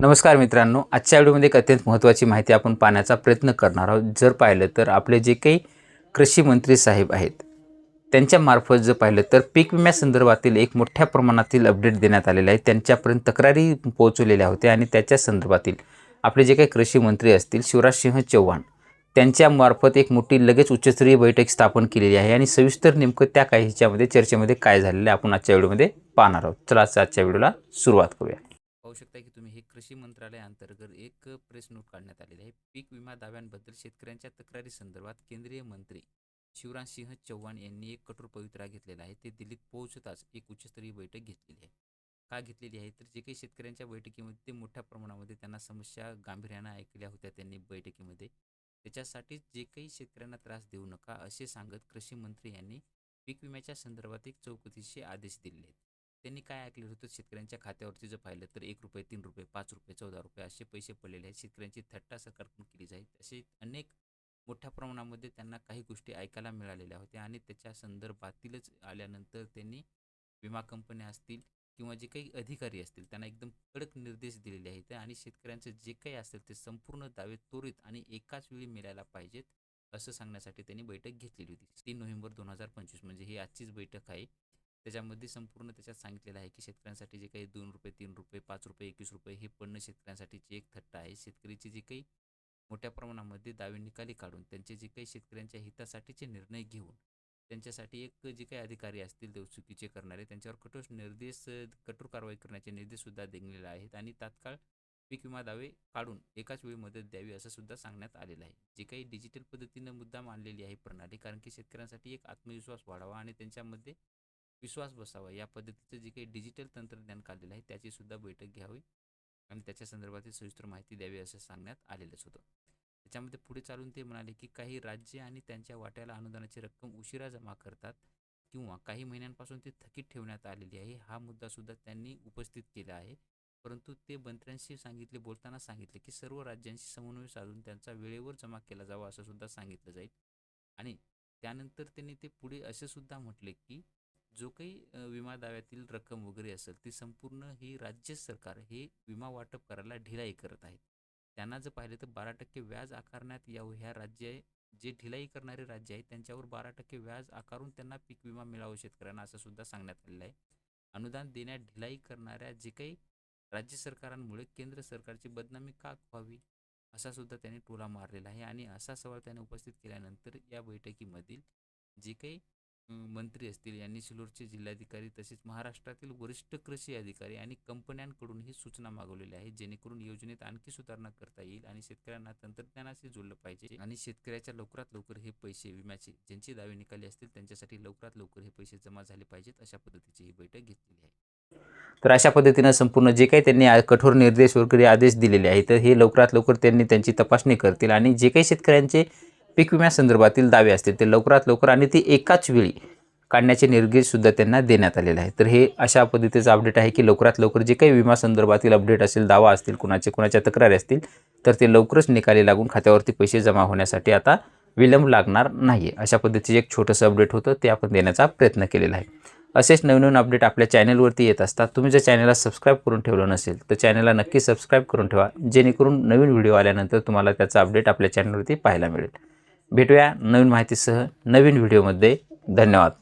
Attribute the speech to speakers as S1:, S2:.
S1: नमस्कार मित्रांनो आजच्या व्हिडिओमध्ये एक अत्यंत महत्त्वाची माहिती आपण पाहण्याचा प्रयत्न करणार आहोत. जर पाहिलं तर आपले जे काही कृषी मंत्री साहेब आहेत त्यांच्यामार्फत जर पाहिलं तर पीक विम्यासंदर्भातील एक मोठ्या प्रमाणातील अपडेट देण्यात आलेले आहे. त्यांच्यापर्यंत तक्रारी पोहोचवलेल्या होत्या आणि त्याच्या संदर्भातील आपले जे काही कृषी मंत्री असतील शिवराजसिंह चौहान त्यांच्यामार्फत एक मोठी लगेच उच्चस्तरीय बैठक स्थापन केलेली आहे आणि सविस्तर नेमकं त्या काही ह्याच्यामध्ये चर्चेमध्ये काय झालेलं आहे आपण आजच्या व्हिडिओमध्ये पाहणार आहोत. चला आजच्या व्हिडिओला सुरुवात करूया. पाहू शकता की तुम्ही हे कृषी मंत्रालयाअंतर्गत एक प्रेस नोट काढण्यात आलेली आहे. पीक विमा दाव्यांबद्दल शेतकऱ्यांच्या तक्रारी संदर्भात केंद्रीय मंत्री शिवराज सिंह चौहान यांनी एक कठोर पवित्रा घेतलेला आहे. ते दिल्लीत पोहोचताच एक उच्चस्तरीय बैठक घेतलेली आहे. का घेतलेली आहे? तर जे काही शेतकऱ्यांच्या बैठकीमध्ये ते मोठ्या प्रमाणामध्ये त्यांना समस्या गांभीर्यानं ऐकल्या होत्या त्यांनी बैठकीमध्ये. त्याच्यासाठी जे काही शेतकऱ्यांना त्रास देऊ नका असे सांगत कृषी मंत्री यांनी पीक विम्याच्या संदर्भात एक चौकशीचे आदेश दिले आहेत. त्यांनी काय ऐकलेलं होतं? शेतकऱ्यांच्या खात्यावरती जर पाहिलं तर एक रुपये तीन रुपये पाच रुपये चौदा रुपये असे पैसे पडलेले आहेत. शेतकऱ्यांची थट्टा सरकारकडून केली जाईल. असे अनेक मोठ्या प्रमाणामध्ये त्यांना काही गोष्टी ऐकायला मिळालेल्या होत्या आणि त्याच्या संदर्भातीलच आल्यानंतर त्यांनी विमा कंपन्या असतील किंवा जे काही अधिकारी असतील त्यांना एकदम कडक निर्देश दिलेले आहेत आणि शेतकऱ्यांचं जे काही असेल ते संपूर्ण दावे त्वरित आणि एकाच वेळी मिळायला पाहिजेत असं सांगण्यासाठी त्यांनी बैठक घेतलेली होती. तीन नोव्हेंबर दोन हजार पंचवीस म्हणजे ही आजचीच बैठक आहे. त्याच्यामध्ये संपूर्ण त्याच्यात सांगितलेलं आहे की शेतकऱ्यांसाठी जे काही दोन रुपये तीन रुपये पाच रुपये एकवीस रुपये हे पडणं शेतकऱ्यांसाठीची एक थट्टा आहे. शेतकरीची जी काही मोठ्या प्रमाणामध्ये दावे निकाली काढून त्यांचे जे काही शेतकऱ्यांच्या हितासाठीचे निर्णय घेऊन त्यांच्यासाठी एक जे काही अधिकारी असतील ते चुकीचे करणारे त्यांच्यावर कठोर निर्देश कठोर कारवाई करण्याचे निर्देशसुद्धा दिलेले आहेत आणि तात्काळ पीक विमा दावे काढून एकाच वेळी मदत द्यावी असं सुद्धा सांगण्यात आलेलं आहे. जे काही डिजिटल पद्धतीनं मुद्दा मांडलेली आहे प्रणाली कारण की शेतकऱ्यांसाठी एक आत्मविश्वास वाढावा आणि त्यांच्यामध्ये विश्वास बसावा. या पद्धतीचं जे काही डिजिटल तंत्रज्ञान काढलेलं आहे त्याची सुद्धा बैठक घ्यावी आणि त्याच्या संदर्भातील सविस्तर माहिती द्यावी असं सांगण्यात आलेलंच होतं. त्याच्यामध्ये पुढे चालून ते म्हणाले की काही राज्य आणि त्यांच्या वाट्याला अनुदानाची रक्कम उशिरा जमा करतात किंवा काही महिन्यांपासून ती थकीत ठेवण्यात आलेली आहे. हा मुद्दा सुद्धा त्यांनी उपस्थित केला आहे. परंतु ते मंत्र्यांशी सांगितले बोलताना सांगितले की सर्व राज्यांशी समन्वय साधून त्यांचा वेळेवर जमा केला जावा असं सुद्धा सांगितलं जाईल. आणि त्यानंतर त्यांनी ते पुढे असे सुद्धा म्हटले की जो काही विमा दाव्यातील रक्कम वगैरे असेल ती संपूर्ण ही राज्य सरकार हे विमा वाटप करायला ढिलाई करत आहेत. त्यांना जर पाहिलं तर बारा टक्के व्याज आकारण्यात यावं ह्या राज्य जे ढिलाई करणारे राज्य आहेत त्यांच्यावर बारा टक्के व्याज आकारून त्यांना पीक विमा मिळावं शेतकऱ्यांना असं सुद्धा सांगण्यात आलेलं आहे. अनुदान देण्यात ढिलाई करणाऱ्या जे काही राज्य सरकारांमुळे केंद्र सरकारची बदनामी का व्हावी असा सुद्धा त्यांनी टोला मारलेला आहे. आणि असा सवाल त्याने उपस्थित केल्यानंतर या बैठकीमधील जे काही मंत्री असतील यांनी सिल्लोडचे जिल्हाधिकारी तसेच महाराष्ट्रातील वरिष्ठ कृषी अधिकारी आणि कंपन्यांकडून ही सूचना मागवलेली आहेत जेणेकरून योजनेत आणखी सुधारणा करता येईल आणि शेतकऱ्यांना तंत्रज्ञानाशी जोडलं पाहिजे आणि शेतकऱ्याच्या लवकरात लवकर हे पैसे विम्याचे ज्यांची दावे निकाली असतील त्यांच्यासाठी लवकरात लवकर हे पैसे जमा झाले पाहिजेत अशा पद्धतीची ही बैठक घेतलेली आहे. तर अशा पद्धतीनं संपूर्ण जे काही त्यांनी कठोर निर्देश वगैरे आदेश दिलेले आहेत तर हे लवकरात लवकर त्यांनी त्यांची तपासणी करतील आणि जे काही शेतकऱ्यांचे पीक विम्यासंदर्भातील दावे असतील ते लवकरात लवकर आणि ते एकाच वेळी काढण्याचे निर्देशसुद्धा त्यांना देण्यात आलेले आहे तर हे अशा पद्धतीचं अपडेट आहे की लवकरात लवकर जे काही विमा संदर्भातील अपडेट असेल दावा असतील कुणाचे कुणाच्या तक्रारी असतील तर ते लवकरच निकाली लागून खात्यावरती पैसे जमा होण्यासाठी आता विलंब लागणार नाही आहे अशा पद्धतीचे एक छोटंसं अपडेट होतं ते आपण देण्याचा प्रयत्न केलेला आहे. असेच नवीन नवीन अपडेट आपल्या चॅनलवरती येत असतात. तुम्ही जर चॅनलला सबस्क्राईब करून ठेवलं नसेल तर चॅनलला नक्की सबस्क्राईब करून ठेवा. जेणेकरून नवीन व्हिडिओ आल्यानंतर तुम्हाला त्याचा अपडेट आपल्या चॅनलवरती पाहायला मिळेल. भेटूया नवीन माहितीसह नवीन व्हिडिओमध्ये. धन्यवाद.